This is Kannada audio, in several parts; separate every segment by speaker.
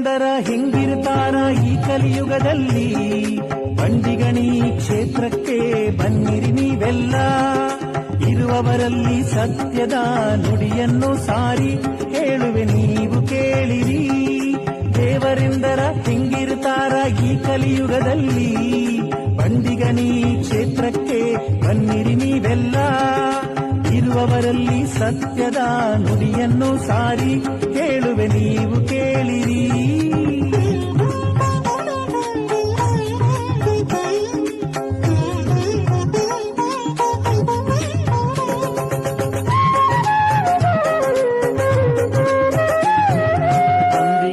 Speaker 1: ಗಂಡರ ಹೆಂಗಿರ್ತಾರ ಈ ಕಲಿಯುಗದಲ್ಲಿ? ಬಂಡಿಗಣಿ ಕ್ಷೇತ್ರಕ್ಕೆ ಬನ್ನಿರಿ ನೀವೆಲ್ಲ. ಇರುವವರಲ್ಲಿ ಸತ್ಯದ ನುಡಿಯನ್ನು ಸಾರಿ ಹೇಳುವೆ ನೀವು ಕೇಳಿರಿ. ದೇವರೆಂದರ ಹೆಂಗಿರ್ತಾರ ಈ ಕಲಿಯುಗದಲ್ಲಿ? ಬಂಡಿಗಣಿ ಕ್ಷೇತ್ರಕ್ಕೆ ಬನ್ನಿರಿ ನೀವೆಲ್ಲ. ಇರುವವರಲ್ಲಿ ಸತ್ಯದ ನುಡಿಯನ್ನು ಸಾರಿ ಕೇಳುವೆ ನೀವು ಕೇಳಿರಿ.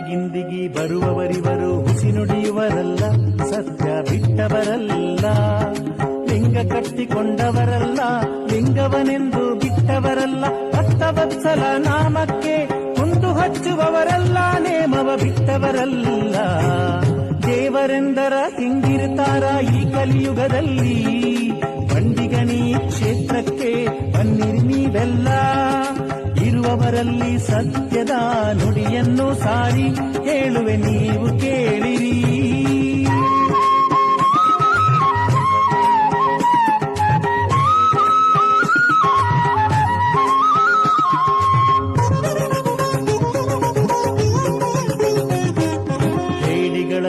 Speaker 1: ಗಿಂದಿಗಿ ಬರುವವರಿವರು ಹುಸಿ ನುಡಿಯುವರಲ್ಲ ಸತ್ಯ ಬಿಟ್ಟವರಲ್ಲ. ಲಿಂಗ ಕಟ್ಟಿಕೊಂಡವರಲ್ಲ, ಲಿಂಗವನೆಂದು ಬಿಟ್ಟವರಲ್ಲ. ಭಕ್ತವತ್ಸಲ ನಾಮಕ್ಕೆ ಕುಂದು ಹಚ್ಚುವವರಲ್ಲ. ನೇಮವ ಬಿಟ್ಟವರಲ್ಲ. ದೇವರೆಂದರ ಹಿಂಗಿರ್ತಾರ ಈ ಕಲಿಯುಗದಲ್ಲಿ. ಬಂಡಿಗಣಿ ಕ್ಷೇತ್ರಕ್ಕೆ ಬನ್ನಿರಿ ನೀವೆಲ್ಲ. ಇರುವವರಲ್ಲಿ ಸತ್ಯದ ನುಡಿಯನ್ನು ಸಾರಿ ಹೇಳುವೆ ನೀವು ಕೇಳಿರಿ.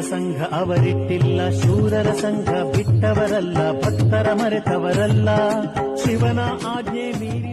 Speaker 1: ಸಂಘ ಅವರಿಟ್ಟಿಲ್ಲ ಶೂರರ ಸಂಘ ಬಿಟ್ಟವರಲ್ಲ ಭಕ್ತರ ಮರೆತವರಲ್ಲ ಶಿವನ ಆಜ್ಞೆ ಮೀರಿ